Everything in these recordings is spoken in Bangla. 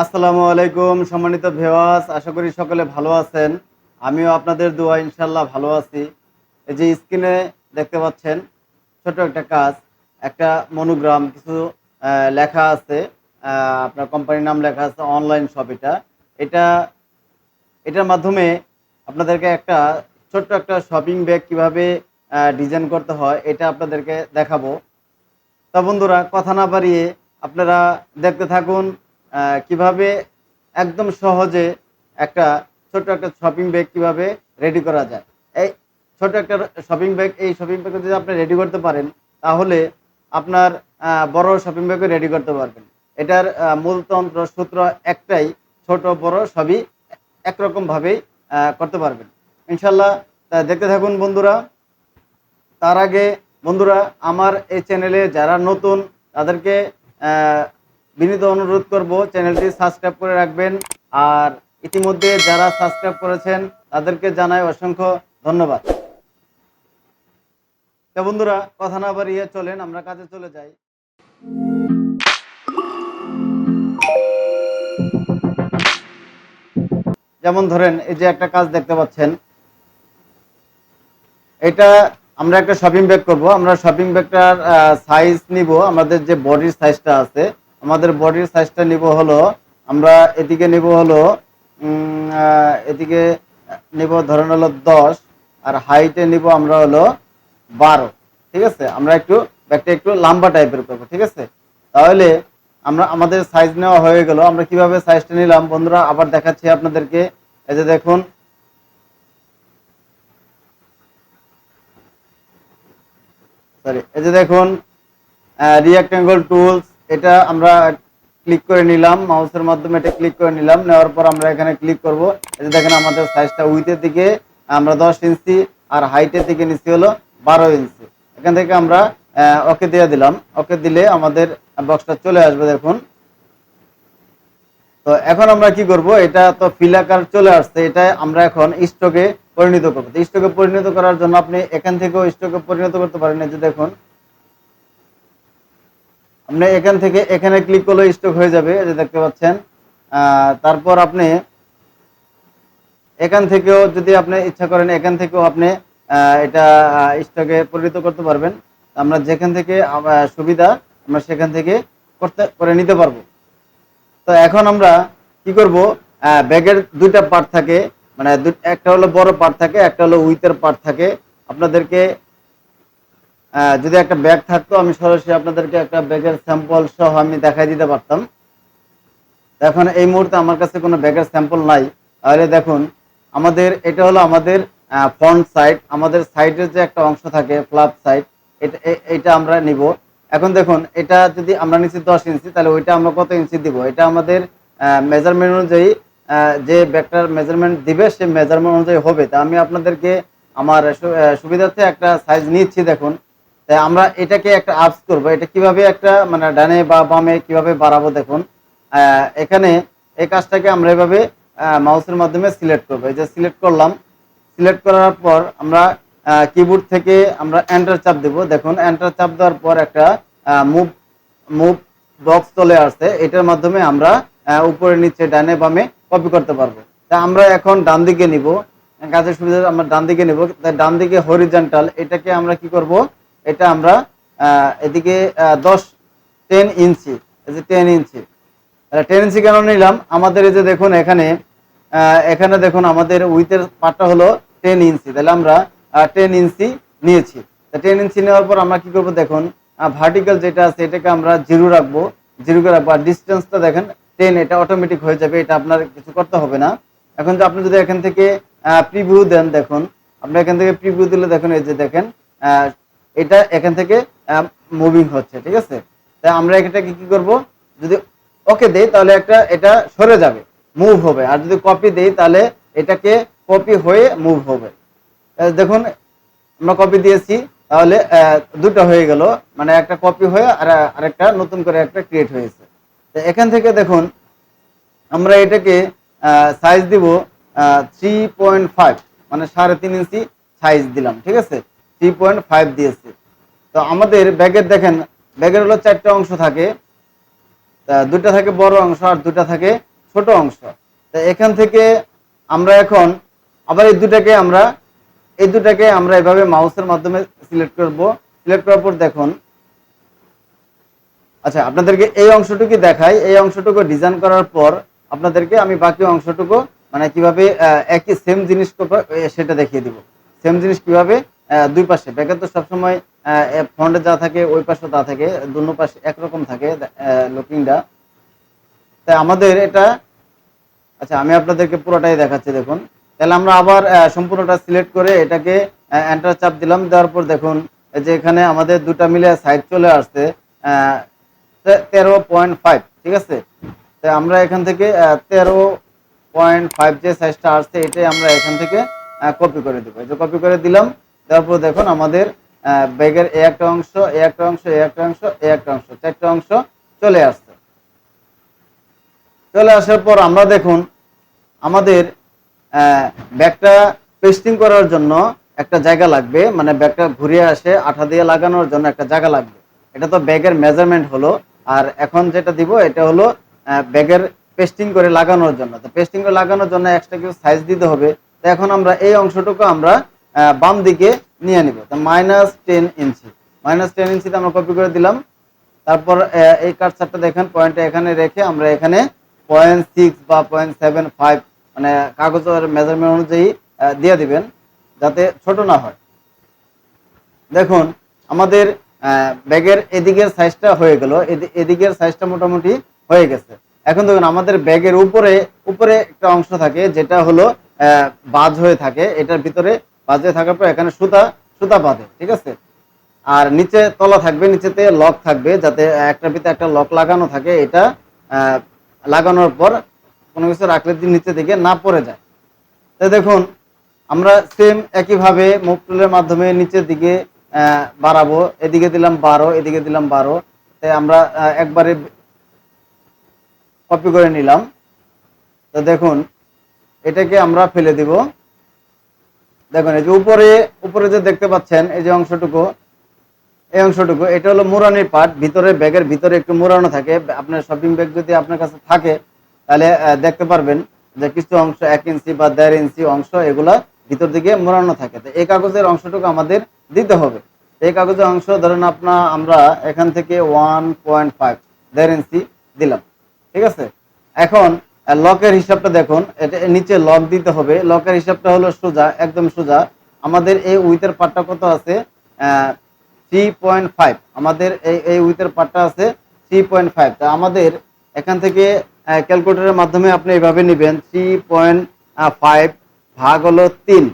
আসসালামু আলাইকুম, সম্মানিত ভেওয়াস আশা করি সকলে ভালো আছেন। আমিও আপনাদের দোয়া ইনশাল্লাহ ভালো আছি। এই যে স্ক্রিনে দেখতে পাচ্ছেন ছোট একটা কাজ, একটা মনোগ্রাম কিছু লেখা আছে। আপনার কোম্পানির নাম লেখা আছে অনলাইন শপ এটা। এটা, এটার মাধ্যমে আপনাদেরকে একটা ছোট্ট একটা শপিং ব্যাগ কীভাবে ডিজাইন করতে হয়, এটা আপনাদেরকে দেখাবো। তা বন্ধুরা, কথা না পারিয়ে আপনারা দেখতে থাকুন কীভাবে একদম সহজে একটা ছোট একটা শপিং ব্যাগ কীভাবে রেডি করা যায়। এই ছোট একটা শপিং ব্যাগ এই শপিং ব্যাগ যদি আপনি রেডি করতে পারেন, তাহলে আপনার বড় শপিং ব্যাগও রেডি করতে পারবেন। এটার মূলতন্ত্র সূত্র একটাই, ছোট, বড় সবই একরকমভাবেই করতে পারবেন। ইনশাল্লাহ দেখতে থাকুন বন্ধুরা। তার আগে বন্ধুরা, আমার এই চ্যানেলে যারা নতুন, তাদেরকে বিনীত অনুরোধ করব, চ্যানেলটি সাবস্ক্রাইব করে রাখবেন। আর ইতিমধ্যে যারা সাবস্ক্রাইব করেছেন, তাদেরকে জানাই অসংখ্য ধন্যবাদ। তো বন্ধুরা, কথা না বাড়িয়ে চলেন, আমরা কাজে চলে যাই। যেমন ধরেন, এই যে একটা কাজ দেখতে পাচ্ছেন। এটা আমরা একটা শপিং ব্যাগ করব। আমরা শপিং ব্যাগটার সাইজ নিব। আমাদের যে বডির সাইজটা আছে আমাদের বডির সাইজটা নিব হলো, আমরা এদিকে নিব হলো এদিকে নিব ধরেন হলো দশ, আর হাইটে নিব আমরা হলো বারো, ঠিক আছে? আমরা একটু, ব্যাগটা একটু লম্বা টাইপের করব, ঠিক আছে? তাহলে আমরা, আমাদের সাইজ নেওয়া হয়ে গেল, আমরা কীভাবে সাইজটা নিলাম? বন্ধুরা, আবার দেখাচ্ছি আপনাদেরকে। এই যে দেখুন। সরি এই যে দেখুন রিয়াক্টেঙ্গল টুলস এটা আমরা ক্লিক করে নিলাম মাউসের মাধ্যমে এটা ক্লিক করে নিলাম, নেওয়ার পর আমরা এখানে ক্লিক করব। যে দেখেন আমাদের সাইজটা উইথের দিকে, আমরা দশ ইঞ্চি আর হাইটের দিকে নিচ্ছি হলো বারো ইঞ্চি। এখান থেকে আমরা ওকে দিয়ে দিলাম। ওকে দিলে আমাদের বক্সটা চলে আসবে দেখুন। তো এখন আমরা কি করব? এটা তো ফিল আকার চলে আসছে, এটা আমরা এখন স্টকে পরিণত করব। স্টকে পরিণত করার জন্য আপনি এখান থেকেও স্টকে পরিণত করতে পারেন। যে দেখুন আপনি এখান থেকে এখানে ক্লিক করলে স্টক হয়ে যাবে যে দেখতে পাচ্ছেন। তারপর আপনি এখান থেকেও যদি আপনি ইচ্ছা করেন, এখান থেকেও আপনি এটা স্টকে পরিণত করতে পারবেন। আমরা যেখান থেকে সুবিধা, আমরা সেখান থেকে করতে, করে নিতে পারব। তো এখন আমরা কি করব? ব্যাগের দুইটা পার্ট থাকে। মানে একটা হলো বড় পার্ট থাকে, একটা হলো উইথের পার্ট থাকে। আপনাদেরকে যদি একটা ব্যাগ থাকতো, আমি সরাসরি আপনাদেরকে একটা ব্যাগের স্যাম্পল সহ আমি দেখাই দিতে পারতাম। এখন এই মুহূর্তে আমার কাছে কোনো ব্যাগের স্যাম্পল নাই। তাহলে দেখুন, আমাদের, এটা হলো আমাদের ফ্রন্ট সাইড আমাদের সাইডের যে একটা অংশ থাকে ফ্লাপ সাইড এটা এটা আমরা নিব। এখন দেখুন, এটা যদি আমরা নিচ্ছি দশ ইঞ্চি, তাহলে ওইটা আমরা কত ইঞ্চি দিব? এটা আমাদের মেজারমেন্ট অনুযায়ী যে ব্যাগটার মেজারমেন্ট দিবে সে মেজারমেন্ট অনুযায়ী হবে। তা আমি আপনাদেরকে আমার সুবিধার্থে একটা সাইজ নিচ্ছি, দেখুন। তাই আমরা এটাকে একটা আপস করব। এটা কীভাবে একটা মানে ডানে বা বামে কীভাবে বাড়াবো দেখুন। এখানে এই কাজটাকে আমরা এভাবে মাউসের মাধ্যমে সিলেক্ট করব। এই যে সিলেক্ট করলাম, সিলেক্ট করার পর আমরা কিবোর্ড থেকে আমরা এন্টার চাপ দেব। দেখুন এন্টার চাপ দেওয়ার পর একটা মুভ মুভ বক্স চলে আসছে। এটার মাধ্যমে আমরা উপরে, নিচে, ডানে, বামে কপি করতে পারব। তা আমরা এখন ডান দিকে নিব। কাজের সুবিধা, আমরা ডান দিকে নিব। তাই ডান দিকে হরিজন্টাল এটাকে আমরা কি করব? এটা আমরা এদিকে দশ টেন ইঞ্চি, এই যে টেন ইঞ্চি। টেন ইঞ্চি কেন নিলাম? আমাদের এই যে দেখুন এখানে এখানে দেখুন আমাদের উইথের পার্টটা হলো টেন ইঞ্চি। তাহলে আমরা টেন ইঞ্চি নিয়েছি। টেন ইঞ্চি নেওয়ার পর আমরা কি করব দেখুন ভার্টিক্যাল যেটা আছে, এটাকে আমরা জিরো রাখব। জিরো করে রাখব। আর ডিস্টেন্সটা দেখেন টেন এটা অটোমেটিক হয়ে যাবে, এটা আপনার কিছু করতে হবে না। এখন যে আপনি যদি এখান থেকে প্রিভিউ দেন দেখুন, আপনি এখান থেকে প্রিভিউ দিলে দেখুন, এই যে দেখেন এটা এখান থেকে মুভিং হচ্ছে, ঠিক আছে? তাই আমরা এটাকে কি করব? যদি ওকে দেই, তাহলে একটা, এটা সরে যাবে মুভ হবে। আর যদি কপি দেই, তাহলে এটাকে কপি হয়ে মুভ হবে। দেখুন, আমরা কপি দিয়েছি, তাহলে দুটো হয়ে গেল। মানে একটা কপি হয়ে আর, আরেকটা নতুন করে একটা ক্রিয়েট হয়েছে। তো এখান থেকে দেখুন, আমরা এটাকে সাইজ দিব থ্রি পয়েন্ট ফাইভ মানে সাড়ে তিন ইঞ্চি সাইজ দিলাম, ঠিক আছে? থ্রি পয়েন্ট ফাইভ দিয়েছি। তো আমাদের ব্যাগের দেখেন, ব্যাগের হলো চারটা অংশ থাকে। দুটা থাকে বড় অংশ আর দুটা থাকে ছোট অংশ। তো এখান থেকে আমরা এখন আবার এই দুটাকে আমরা, এই দুটাকে আমরা এভাবে মাউসের মাধ্যমে সিলেক্ট করব। সিলেক্ট করার পর দেখুন। আচ্ছা আপনাদেরকে এই অংশটুকু দেখাই। এই অংশটুকু ডিজাইন করার পর আপনাদেরকে আমি বাকি অংশটুকু মানে কীভাবে একই সেম জিনিস সেটা দেখিয়ে দিব। সেম জিনিস কীভাবে দুই পাশে। ব্যাকে তো সবসময় ফ্রন্টে যা থাকে, ওই পাশে তা থাকে, দুনো পাশে একরকম থাকে লুকিংটা তাই আমাদের এটা আচ্ছা আমি আপনাদেরকে পুরোটাই দেখাচ্ছি, দেখুন। তাহলে আমরা আবার সম্পূর্ণটা সিলেক্ট করে এটাকে এন্টার চাপ দিলাম। দেওয়ার পর দেখুন যে এখানে আমাদের দুটা মিলে সাইড চলে আসছে তেরো পয়েন্ট ফাইভ ঠিক আছে? তাই আমরা এখান থেকে তেরো পয়েন্ট ফাইভ যে সাইজটা আসছে, এটাই আমরা এখান থেকে কপি করে দেবো। যে কপি করে দিলাম দেওয়ার পর দেখুন আমাদের ব্যাগের একটা অংশ একটা অংশ একটা অংশ একটা অংশ, চারটা অংশ চলে আসছে। চলে আসার পর আমরা দেখুন আমাদের ব্যাগটা পেস্টিং করার জন্য একটা জায়গা লাগবে মানে ব্যাগটা ঘুরিয়ে আসে, আঠা দিয়ে লাগানোর জন্য একটা জায়গা লাগবে। এটা তো ব্যাগের মেজারমেন্ট হলো, আর এখন যেটা দিব এটা হলো ব্যাগের পেস্টিং করে লাগানোর জন্য। তো পেস্টিং করে লাগানোর জন্য এক্সট্রা কিছু সাইজ দিতে হবে। তো এখন আমরা এই অংশটুকু আমরা বাম দিকে নিয়ে নিব। তো minus ten inch minus ten ইঞ্চিতে আমরা কপি করে দিলাম। তারপর এই কাটসারটা দেখেন পয়েন্টটা এখানে রেখে আমরা এখানে পয়েন্ট সিক্স বা পয়েন্ট সেভেন ফাইভ মানে কাগজের মেজারমেন্ট অনুযায়ী দিয়ে দিবেন, যাতে ছোট না হয়। দেখুন, আমাদের ব্যাগের এদিকের সাইজটা হয়ে গেল। এদি- এদিকের সাইজটা মোটামুটি হয়ে গেছে। এখন দেখুন, আমাদের ব্যাগের উপরে উপরে একটা অংশ থাকে, যেটা হলো বাজ হয়ে থাকে। এটার ভিতরে বাজ থাকার পর এখানে সুতা সুতা বাঁধে, ঠিক আছে? আর নিচে তলা থাকবে, নিচেতে লক থাকবে, যাতে একটা ভিতরে একটা লক লাগানো থাকে, এটা লাগানোর পর কোনো কিছু রাখলে নিচে দিকে না পড়ে যায়। তো দেখুন, আমরা সেম একইভাবে মুভ টুলের মাধ্যমে নিচের দিকে বাড়াবো। এদিকে দিলাম বারো, এদিকে দিলাম বারো। তাই আমরা একবারে কপি করে নিলাম। তো দেখুন, এটাকে আমরা ফেলে দিব। দেখুন, এই যে উপরে উপরে যে দেখতে পাচ্ছেন, এই যে অংশটুকু, এই অংশটুকু, এটা হলো মুরানির পার্ট ভিতরে, ব্যাগের ভিতরে একটু মুরানো থাকে। আপনার শপিং ব্যাগ যদি আপনার কাছে থাকে, তাহলে দেখতে পারবেন যে কিছু অংশ এক ইঞ্চি বা দেড় ইঞ্চি অংশ এগুলা ভিতর দিকে মোড়ানো থাকে। তো এই কাগজের অংশটুকু আমাদের দিতে হবে। এই কাগজের অংশ, ধরেন আপনার আমরা এখান থেকে ওয়ান পয়েন্ট ফাইভ দেড় ইঞ্চি দিলাম। ঠিক আছে? এখন লকের হিসাবটা দেখুন, এটা নিচে লক দিতে হবে। লকের হিসাবটা হলো সোজা, একদম সোজা। আমাদের এই উইথের পার্টটা কত আছে? থ্রি পয়েন্ট ফাইভ আমাদের এই এই উইথের পার্টটা আছে থ্রি পয়েন্ট ফাইভ তা আমাদের এখান থেকে ক্যালকুলেটরের মাধ্যমে আপনি এইভাবে নেবেন থ্রি পয়েন্ট ফাইভ ভাগ হলো তিন।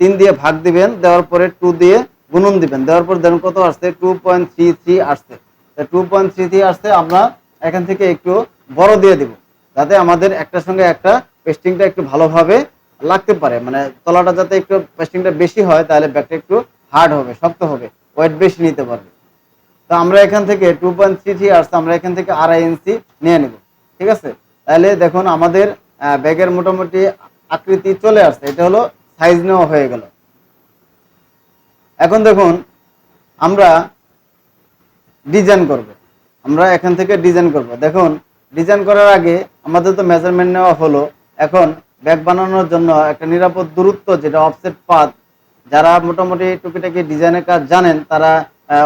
তিন দিয়ে ভাগ দিবেন, দেওয়ার পরে টু দিয়ে গুণন দিবেন। দেওয়ার পর দেখুন কত আসছে? টু পয়েন্ট থ্রি থ্রি আসছে। টু পয়েন্ট থ্রি থ্রি আসছে, আমরা এখান থেকে একটু বড় দিয়ে দিব। যাতে আমাদের একটার সঙ্গে একটা পেস্টিংটা একটু ভালোভাবে লাগতে পারে। মানে তলাটা যাতে একটু পেস্টিংটা বেশি হয়, তাহলে ব্যাগটা একটু হার্ড হবে, শক্ত হবে ওয়েট বেশি নিতে পারবে। তো আমরা এখান থেকে টু পয়েন্ট থ্রি থ্রি আসছে আমরা এখান থেকে আড়াই ইঞ্চি নিয়ে নেব, ঠিক আছে? তাহলে দেখুন আমাদের ব্যাগের মোটামুটি আকৃতি চলে আসছে, এটা হলো সাইজ নেওয়া হয়ে গেল। এখন দেখুন, আমরা ডিজাইন করব, আমরা এখান থেকে ডিজাইন করব। দেখুন ডিজাইন করার আগে আমাদের তো মেজারমেন্ট নেওয়া হলো। এখন ব্যাগ বানানোর জন্য একটা নিরাপদ দূরত্ব, যেটা অফসেট পাথ যারা মোটামুটি টুকিটাকি ডিজাইনের কাজ জানেন, তারা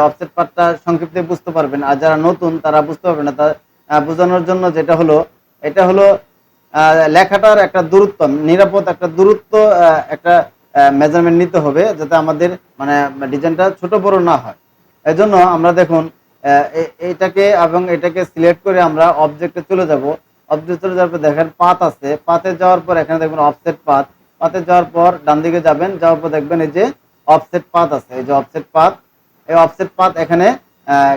অফসেট পাথটা সংক্ষিপ্তে বুঝতে পারবেন। আর যারা নতুন, তারা বুঝতে পারবেন না। তা বোঝানোর জন্য যেটা হলো, এটা হলো লেখাটার একটা দূরত্ব, নিরাপদ একটা দূরত্ব একটা মেজারমেন্ট নিতে হবে, যাতে আমাদের মানে ডিজাইনটা ছোট বড় না হয়। এজন্য আমরা দেখুন আহ, এ- এইটাকে এবং এটাকে সিলেক্ট করে আমরা অবজেক্টে চলে যাব। অবজেক্ট চলে যাওয়ার পর দেখেন পাত আছে। পাতে যাওয়ার পর এখানে দেখবেন অফসেট পাত পাতে যাওয়ার পর ডান দিকে যাবেন যাওয়ার পর দেখবেন এই যে অফসেট পাত আছে। এই যে অফসেট পাত এই অফসেট পাত এখানে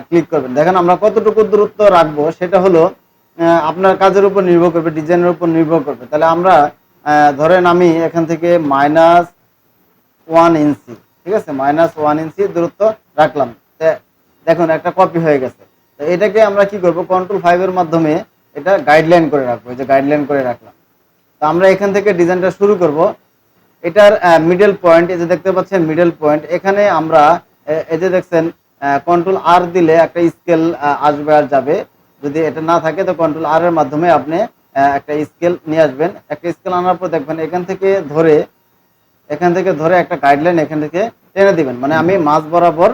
ক্লিক করবেন। দেখেন আমরা কতটুকু দূরত্ব রাখব সেটা হলো আপনার কাজের উপর নির্ভর করবে ডিজাইনের উপর নির্ভর করবে। তাহলে আমরা ধরেন আমি এখান থেকে মাইনাস ওয়ান ইঞ্চি ঠিক আছে? মাইনাস ওয়ান ইঞ্চি দূরত্ব রাখলাম। তে দেখুন একটা কপি হয়ে গেছে। তো এটাকে আমরা কি করব? কন্ট্রোল ফাইভের মাধ্যমে এটা গাইডলাইন করে রাখব যে গাইডলাইন করে রাখলাম। তো আমরা এখান থেকে ডিজাইনটা শুরু করব। এটার মিডল পয়েন্ট এই যে দেখতে পাচ্ছেন মিডল পয়েন্ট এখানে আমরা এই যে দেখছেন কন্ট্রোল আর দিলে একটা স্কেল আসবে আর যাবে। যদি এটা না থাকে, তো কন্ট্রোল আর এর মাধ্যমে আপনি একটা স্কেল নিয়ে আসবেন। একটা স্কেল আনার পর দেখবেন এখান থেকে ধরে, এখান থেকে ধরে একটা গাইডলাইন এখান থেকে টেনে দিবেন। মানে আমি মাছ বরাবর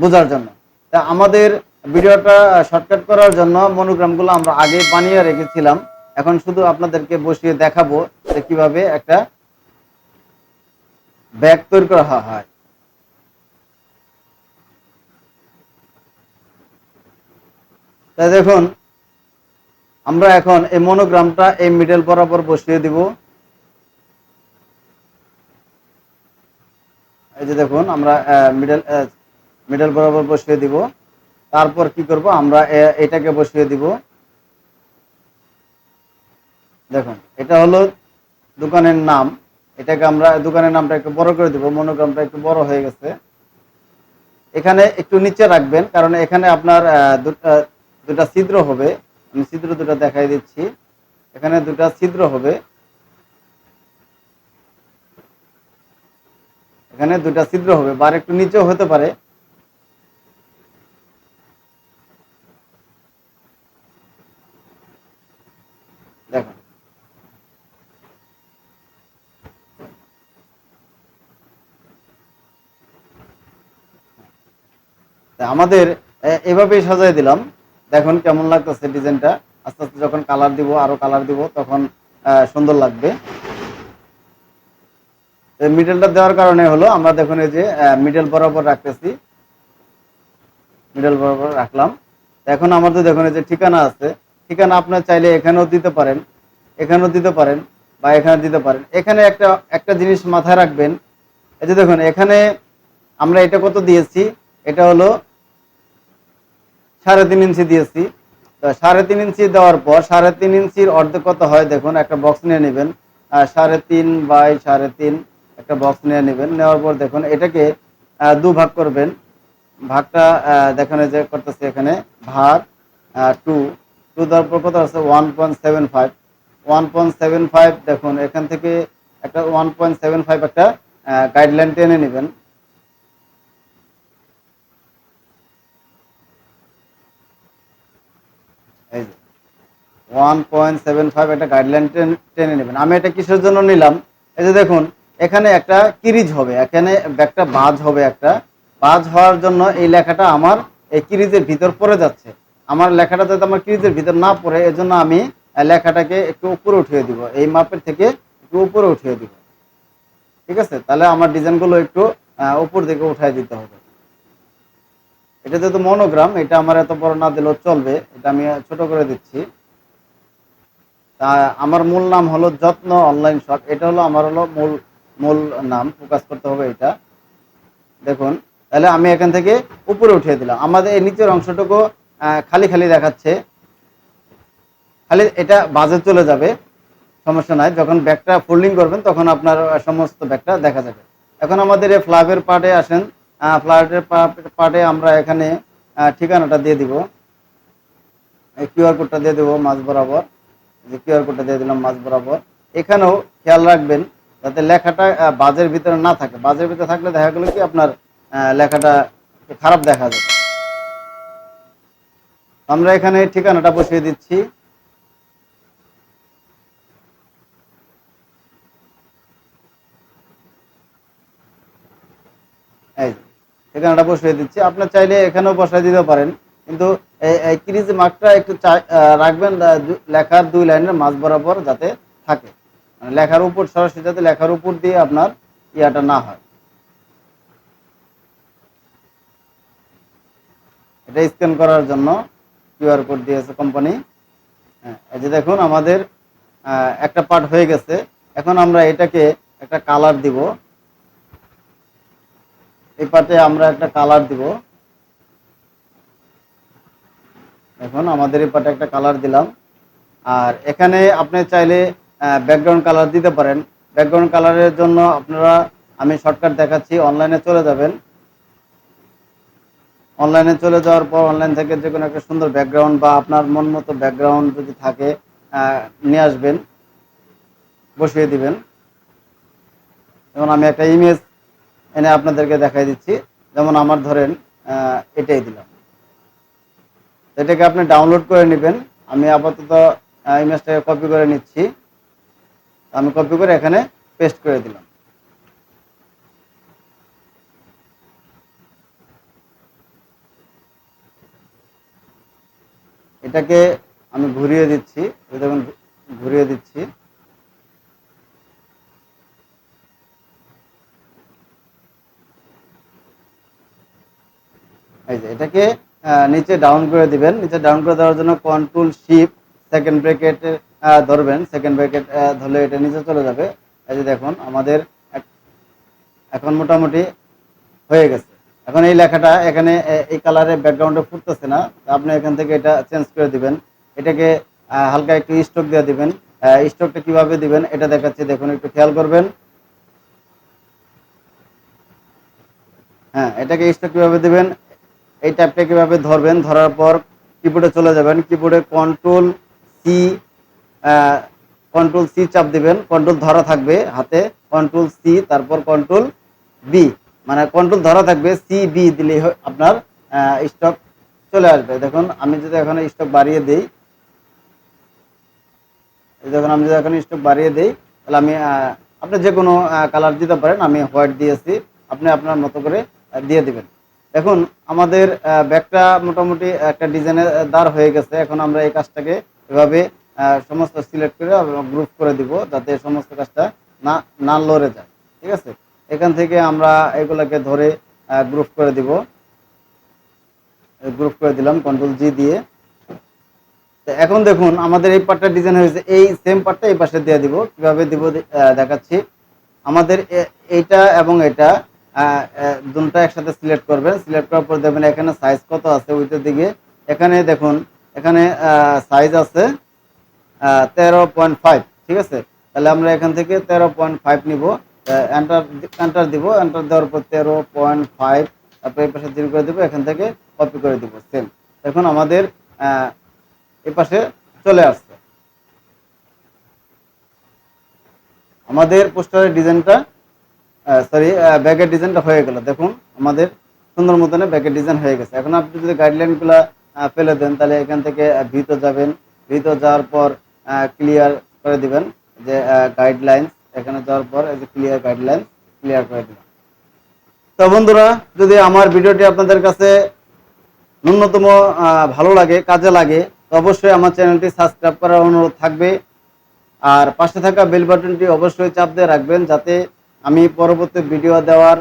বোঝার জন্য। তা আমাদের ভিডিওটা শর্টকাট করার জন্য মনোগ্রামগুলো আমরা আগে বানিয়ে রেখেছিলাম। এখন শুধু আপনাদেরকে বসিয়ে দেখাবো যে কীভাবে একটা ব্যাগ তৈরি করা হয়। তাই দেখুন, আমরা এখন এই মনোগ্রামটা এই মিডল বরাবর বসিয়ে দিব। এই যে দেখুন, আমরা মিডল মিডল বরাবর বসিয়ে দিব। তারপর কি করব? আমরা এটাকে বসিয়ে দিব। দেখুন, এটা হলো দোকানের নাম। এটাকে আমরা, দোকানের নামটা একটু বড় করে দিব। মনোগ্রামটা একটু বড় হয়ে গেছে। এখানে একটু নিচে রাখবেন, কারণ এখানে আপনার দুটা দুটা ছিদ্র হবে। আমি ছিদ্র দুটো দেখাই দিচ্ছি। এখানে দুটা ছিদ্র হবে। এখানে দুটা ছিদ্র হবে। বা আর একটু নিচেও হতে পারে। দেখুন তা আমাদের এ- এভাবেই সাজাই দিলাম। দেখুন কেমন লাগতেছে ডিজাইনটা। আস্তে আস্তে যখন কালার দিব, আরও কালার দিব, তখন সুন্দর লাগবে। মিডলটা দেওয়ার কারণে হলো আমরা দেখুন এই যে মিডল বরাবর রাখতেছি। মিডল বরাবর রাখলাম। এখন আমাদের দেখুন এই যে ঠিকানা আছে। ঠিকানা আপনার চাইলে এখানেও দিতে পারেন, এখানেও দিতে পারেন বা এখানে দিতে পারেন। এখানে একটা একটা জিনিস মাথায় রাখবেন, এই যে দেখুন, এখানে আমরা এটা কত দিয়েছি? এটা হলো সাড়ে তিন ইঞ্চি দিয়েছি। তো সাড়ে তিন ইঞ্চি দেওয়ার পর, সাড়ে তিন ইঞ্চির অর্ধেক কত হয়? দেখুন, একটা বক্স নিয়ে নেবেন। সাড়ে তিন বাই সাড়ে তিন, একটা বক্স নিয়ে নেবেন। নেওয়ার পর দেখুন, এটাকে দু ভাগ করবেন। ভাগটা দেখুন যে করতেছে এখানে, ভাগ টু টু দেওয়ার পর কত আছে? One point seven five one point seven five দেখুন, এখান থেকে একটা ওয়ান পয়েন্ট সেভেন ফাইভ একটা গাইডলাইন টেনে নেবেন। এই যে ওয়ান পয়েন্ট সেভেন ফাইভ একটা গাইডলাইন টেনে নেবেন। আমি এটা কিসের জন্য নিলাম? এই যে দেখুন, এখানে একটা কিরিজ হবে, এখানে একটা বাজ হবে একটা। বাজ হওয়ার জন্য এই লেখাটা আমার এই কিরিজের ভিতর পড়ে যাচ্ছে। আমার লেখাটা যাতে আমার কিরিজের ভিতর না পড়ে, এজন্য আমি লেখাটাকে একটু উপরে উঠিয়ে দিব। এই মাপের থেকে একটু উপরে উঠিয়ে দিব। ঠিক আছে? তাহলে আমার ডিজাইনগুলো একটু উপর দিকে উঠাই দিতে হবে। এটা যেহেতু মনোগ্রাম, এটা আমার এত বড় না দিলেও চলবে। এটা আমি ছোট করে দিচ্ছি। তা আমার মূল নাম হলো যত্ন অনলাইন শপ এটা হলো, আমার হলো মূল মূল নাম। ফোকাস করতে হবে এটা। দেখুন, তাহলে আমি এখান থেকে উপরে উঠিয়ে দিলাম। আমাদের এই নিচের অংশটুকু খালি খালি দেখাচ্ছে। খালি এটা বাজে চলে যাবে, সমস্যা নাই। যখন ব্যাগটা ফোল্ডিং করবেন, তখন আপনার সমস্ত ব্যাগটা দেখা যাবে। এখন আমাদের এই ফ্লাভের পার্টে আসেন। ফ্লাভের পার্টে আমরা এখানে ঠিকানাটা দিয়ে দিব। এই কিউআর কোডটা দিয়ে দেবো মাঝ বরাবর। যে কিউআর কোডটা দিয়ে দিলাম মাঝ বরাবর। এখানেও খেয়াল রাখবেন, যাতে লেখাটা বাজের ভিতরে না থাকে। বাজের ভিতরে থাকলে দেখা গেলো কি আপনার লেখাটা খারাপ দেখা যাবে আমরা এখানে ঠিকানাটা বসিয়ে দিচ্ছি। ঠিকানাটা বসিয়ে দিচ্ছি। আপনার চাইলে এখানেও বসাই দিতে পারেন। কিন্তু এই- ক্রিজ মার্কটা একটু রাখবেন লেখার দুই লাইনের মাঝ বরাবর যাতে থাকে। মানে লেখার উপর, সরাসরি যাতে লেখার উপর দিয়ে আপনার ইয়াটা না হয়। এটা স্ক্যান করার জন্য কিউআর কোড দিয়েছে কোম্পানি হ্যাঁ এই যে দেখুন, আমাদের একটা পার্ট হয়ে গেছে। এখন আমরা এটাকে একটা কালার দিব। এই পার্টে আমরা একটা কালার দিব। এখন আমাদের এই পার্টে একটা কালার দিলাম। আর এখানে আপনি চাইলে ব্যাকগ্রাউন্ড কালার দিতে পারেন। ব্যাকগ্রাউন্ড কালারের জন্য আপনারা, আমি শর্টকাট দেখাচ্ছি অনলাইনে চলে যাবেন। অনলাইনে চলে যাওয়ার পর অনলাইন থেকে যে কোনো একটা সুন্দর ব্যাকগ্রাউন্ড বা আপনার মন মতো ব্যাকগ্রাউন্ড যদি থাকে নিয়ে আসবেন, বসিয়ে দিবেন। যেমন আমি একটা ইমেজ এনে আপনাদেরকে দেখাই দিচ্ছি। যেমন আমার ধরেন এটাই দিলাম। এটাকে আপনি ডাউনলোড করে নেবেন। আমি আপাতত ইমেজটাকে কপি করে নিচ্ছি। আমি কপি করে এখানে পেস্ট করে দিলাম। এটাকে আমি ঘুরিয়ে দিচ্ছি দেখুন, ঘুরিয়ে দিচ্ছি। এই যে, এটাকে নিচে ডাউন করে দিবেন। নিচে ডাউন করে দেওয়ার জন্য কন্ট্রোল শিপ সেকেন্ড ব্র্যাকেট ধরবেন। সেকেন্ড ব্র্যাকেট ধরলে এটা নিচে চলে যাবে। এই যে দেখুন, আমাদের এখন মোটামুটি হয়ে গেছে। এখন এই লেখাটা এখানে এই কালারের ব্যাকগ্রাউন্ডে ফুটতেছে না। আপনি এখান থেকে এটা চেঞ্জ করে দিবেন। এটাকে হালকা একটু স্টক দিয়ে দিবেন। স্টকটা কীভাবে দিবেন এটা দেখাচ্ছি। দেখুন, একটু খেয়াল করবেন। হ্যাঁ এটাকে স্টক কীভাবে দিবেন? এই ট্যাপটা কীভাবে ধরবেন? ধরার পর কিবোর্ডে চলে যাবেন। কিবোর্ডে কন্ট্রোল সি কন্ট্রোল সি চাপ দিবেন। কন্ট্রোল ধরা থাকবে হাতে। কন্ট্রোল সি তারপর কন্ট্রোল বি মানে কন্ট্রোল ধরা থাকবে সি বি দিলে আপনার স্টক চলে আসবে। দেখুন, আমি যদি এখন স্টক বাড়িয়ে দিই দেখুন, আমি যদি এখন স্টক বাড়িয়ে দিই, তাহলে আমি আপনি যে কোনো কালার দিতে পারেন, আমি হোয়াইট দিয়েছি, আপনি আপনার মতো করে দিয়ে দিবেন। এখন আমাদের ব্যাগটা মোটামুটি একটা ডিজাইনের দাঁড় হয়ে গেছে। এখন আমরা এই কাজটাকে এভাবে সমস্ত সিলেক্ট করে গ্রুপ করে দিব, যাতে সমস্ত কাজটা না না লড়ে যায়। ঠিক আছে? এখান থেকে আমরা এগুলোকে ধরে গ্রুপ করে দিব। গ্রুপ করে দিলাম কন্ট্রোল জি দিয়ে। তো এখন দেখুন আমাদের এই পার্টটা ডিজাইন হয়েছে এই সেম পার্টটা এই পাশে দিয়ে দিব। কীভাবে দিব দেখাচ্ছি। আমাদের এইটা এবং এটা আহ, একসাথে সিলেক্ট করবেন। সিলেক্ট করার পর দেখবেন এখানে সাইজ কত আছে ওইটার দিকে। এখানে দেখুন এখানে সাইজ আছে তেরো পয়েন্ট ফাইভ ঠিক আছে? তাহলে আমরা এখান থেকে তেরো পয়েন্ট ফাইভ নিব। এন্টার এন্টার দিব এন্টার দেওয়ার পর তেরো পয়েন্ট ফাইভ তারপর এই পাশে করে দিব, এখান থেকে কপি করে দিব সেম এখন আমাদের এই পাশে চলে আসছে। আমাদের পোস্টারের ডিজাইনটা সরি ব্যাগের ডিজাইনটা হয়ে গেল। দেখুন, আমাদের সুন্দর মতনে ব্যাগের ডিজাইন হয়ে গেছে। এখন আপনি যদি গাইডলাইনগুলো ফেলে দেন, তাহলে এখান থেকে ভিতো যাবেন। ভিতো যাওয়ার পর ক্লিয়ার করে দিবেন যে গাইডলাইন্স এখানে যাওয়ার পর এই যে ক্লিয়ার গাইডলাইন ক্লিয়ার করে দিবেন তো বন্ধুরা, যদি আমার ভিডিওটি আপনাদের কাছে ন্যূনতম ভালো লাগে, কাজে লাগে, তো অবশ্যই আমার চ্যানেলটি সাবস্ক্রাইব করার অনুরোধ থাকবে। আর পাশে থাকা বেল বাটনটি অবশ্যই চাপ দিয়ে রাখবেন, যাতে আমি পরবর্তী ভিডিও দেওয়ার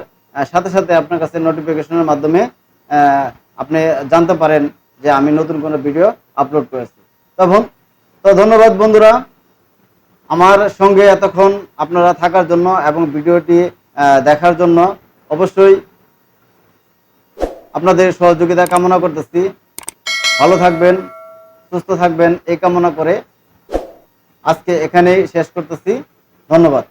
সাথে সাথে আপনার কাছে নোটিফিকেশনের মাধ্যমে আপনি জানতে পারেন যে আমি নতুন কোনো ভিডিও আপলোড করেছি। তখন তো ধন্যবাদ বন্ধুরা। আমার সঙ্গে এতক্ষণ আপনারা থাকার জন্য এবং ভিডিওটি দেখার জন্য অবশ্যই আপনাদের সহযোগিতা কামনা করতেছি। ভালো থাকবেন, সুস্থ থাকবেন, এই কামনা করে আজকে এখানেই শেষ করতেছি। ধন্যবাদ।